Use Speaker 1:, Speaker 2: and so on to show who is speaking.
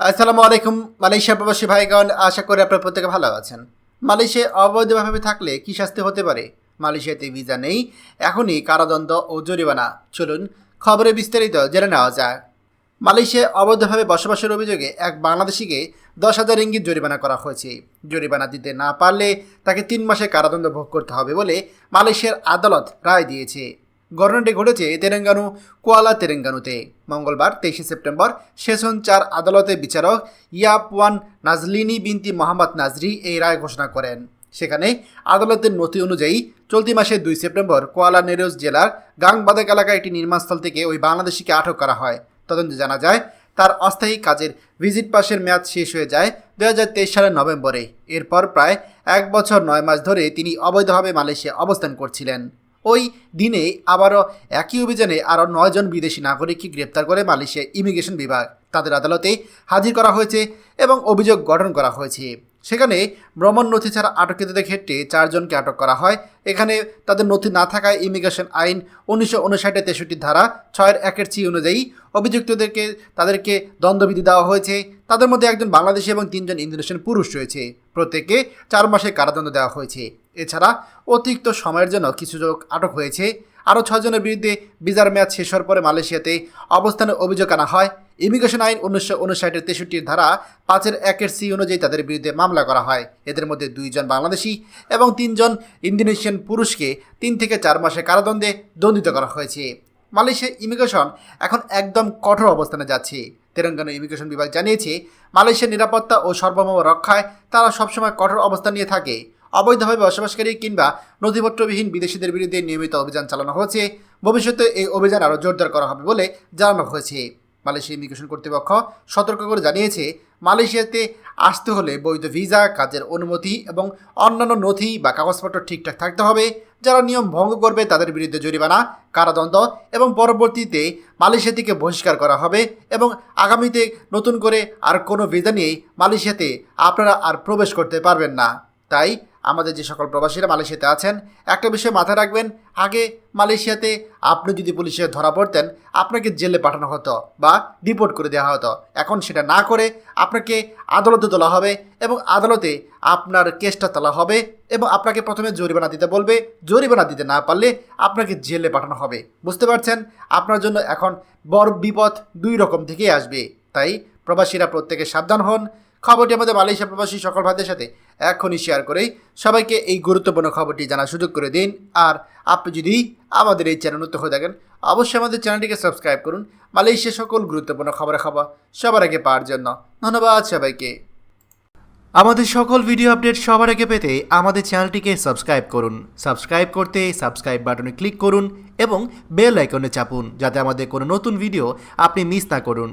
Speaker 1: আসসালামু আলাইকুম, মালয়েশিয়া প্রবাসী ভাইগণ, আশা করি আপনার প্রত্যেকে ভালো আছেন। মালয়েশিয়ায় অবৈধভাবে থাকলে কি শাস্তি হতে পারে? মালয়েশিয়াতে ভিসা নেই, এখনই কারাদণ্ড ও জরিমানা। চলুন খবরে বিস্তারিত জেনে নেওয়া যাক। মালয়েশিয়ায় অবৈধভাবে বসবাসের অভিযোগে এক বাংলাদেশিকে দশ হাজার ইঙ্গিত জরিমানা করা হয়েছে। জরিমানা দিতে না পারলে তাকে তিন মাসে কারাদণ্ড ভোগ করতে হবে বলে মালয়েশিয়ার আদালত রায় দিয়েছে। ঘটনাটি ঘটেছে তেলেঙ্গানু, কোয়ালা তেলেঙ্গানুতে। মঙ্গলবার তেইশে সেপ্টেম্বর সেশন চার আদালতে বিচারক ইয়াপওয়ান নাজলিনী বিনতি মোহাম্মদ নাজরি এই রায় ঘোষণা করেন। সেখানে আদালতের নথি অনুযায়ী চলতি মাসের দুই সেপ্টেম্বর কোয়ালা নেরোজ জেলার গাংবাদাক এলাকায় একটি নির্মাণস্থল থেকে ওই বাংলাদেশিকে আটক করা হয়। তদন্তে জানা যায়, তার অস্থায়ী কাজের ভিজিট পাসের মেয়াদ শেষ হয়ে যায় দু হাজার তেইশ সালের নভেম্বরে। এরপর প্রায় এক বছর নয় মাস ধরে তিনি অবৈধভাবে মালয়েশিয়া অবস্থান করছিলেন। ওই দিনে আবারও একই অভিযানে আরও নয়জন বিদেশি নাগরিককে গ্রেপ্তার করে মালয়েশিয়া ইমিগ্রেশন বিভাগ তাদের আদালতে হাজির করা হয়েছে এবং অভিযোগ গঠন করা হয়েছে। সেখানে ভ্রমণ নথি ছাড়া আটককৃতদের ক্ষেত্রে চারজনকে আটক করা হয়। এখানে তাদের নথি না থাকায় ইমিগ্রেশন আইন উনিশশো উনষাটে তেষট্টি ধারা ছয়ের একের চি অনুযায়ী অভিযুক্তদেরকে তাদেরকে দণ্ডবিধি দেওয়া হয়েছে। তাদের মধ্যে একজন বাংলাদেশি এবং তিনজন ইন্দোনেশিয়ান পুরুষ রয়েছে। প্রত্যেককে চার মাসে কারাদণ্ড দেওয়া হয়েছে। এছাড়া অতিরিক্ত সময়ের জন্য কিছু লোক আটক হয়েছে। আরও ছজনের বিরুদ্ধে ভিসার মেয়াদ শেষ হওয়ার পরে মালয়েশিয়াতে অবস্থানের অভিযোগ আনা হয়। ইমিগ্রেশন আইন উনিশশো উনষাটের তেষট্টির ধারা পাঁচের একের সি অনুযায়ী তাদের বিরুদ্ধে মামলা করা হয়। এদের মধ্যে দুইজন বাংলাদেশি এবং তিনজন ইন্দোনেশিয়ান পুরুষকে তিন থেকে চার মাসের কারাদণ্ডে দণ্ডিত করা হয়েছে। মালয়েশিয়া ইমিগ্রেশন এখন একদম কঠোর অবস্থানে যাচ্ছে। তেলেঙ্গানা ইমিগ্রেশন বিভাগ জানিয়েছে, মালয়েশিয়ার নিরাপত্তা ও সর্বভৌম রক্ষায় তারা সবসময় কঠোর অবস্থান নিয়ে থাকে। অবৈধভাবে বসবাসকারী কিংবা নথিপত্রবিহীন বিদেশিদের বিরুদ্ধে নিয়মিত অভিযান চালানো হয়েছে। ভবিষ্যতে এই অভিযান আরও জোরদার করা হবে বলে জানানো হয়েছে। মালয়েশিয়া ইমিগ্রেশন কর্তৃপক্ষ সতর্ক করে জানিয়েছে, মালয়েশিয়াতে আসতে হলে বৈধ ভিসা, কাজের অনুমতি এবং অন্যান্য নথি বা কাগজপত্র ঠিকঠাক থাকতে হবে। যারা নিয়ম ভঙ্গ করবে তাদের বিরুদ্ধে জরিমানা, কারাদণ্ড এবং পরবর্তীতে মালয়েশিয়া থেকে বহিষ্কার করা হবে এবং আগামীতে নতুন করে আর কোনো ভিসা নিয়ে মালয়েশিয়াতে আপনারা আর প্রবেশ করতে পারবেন না। তাই আমাদের যে সকল প্রবাসীরা মালয়েশিয়াতে আছেন, একটা বিষয় মাথায় রাখবেন, আগে মালয়েশিয়াতে আপনি যদি পুলিশে ধরা পড়তেন, আপনাকে জেলে পাঠানো হতো বা ডিপোর্ট করে দেওয়া হতো। এখন সেটা না করে আপনাকে আদালতে তোলা হবে এবং আদালতে আপনার কেসটা তোলা হবে এবং আপনাকে প্রথমে জরিমানা দিতে বলবে। জরিমানা দিতে না পারলে আপনাকে জেলে পাঠানো হবে। বুঝতে পারছেন? আপনার জন্য এখন বড় বিপদ দুই রকম থেকেই আসবে। তাই প্রবাসীরা প্রত্যেকে সাবধান হন। খবরটি আমাদের মালয়েশিয়া প্রবাসী সকল ভাইদের সাথে এখনই শেয়ার করেই সবাইকে এই গুরুত্বপূর্ণ খবরটি জানার সুযোগ করে দিন। আর আপনি যদি আমাদের এই চ্যানেল নতুন হয়ে থাকেন, অবশ্যই আমাদের চ্যানেলটিকে সাবস্ক্রাইব করুন। মালয়েশিয়া সকল গুরুত্বপূর্ণ খবরের খবর সবার আগে পাওয়ার জন্য ধন্যবাদ সবাইকে। আমাদের সকল ভিডিও আপডেট সবার আগে পেতে আমাদের চ্যানেলটিকে সাবস্ক্রাইব করুন। সাবস্ক্রাইব করতে সাবস্ক্রাইব বাটনে ক্লিক করুন এবং বেল আইকনে চাপুন যাতে আমাদের কোনো নতুন ভিডিও আপনি মিস না করুন।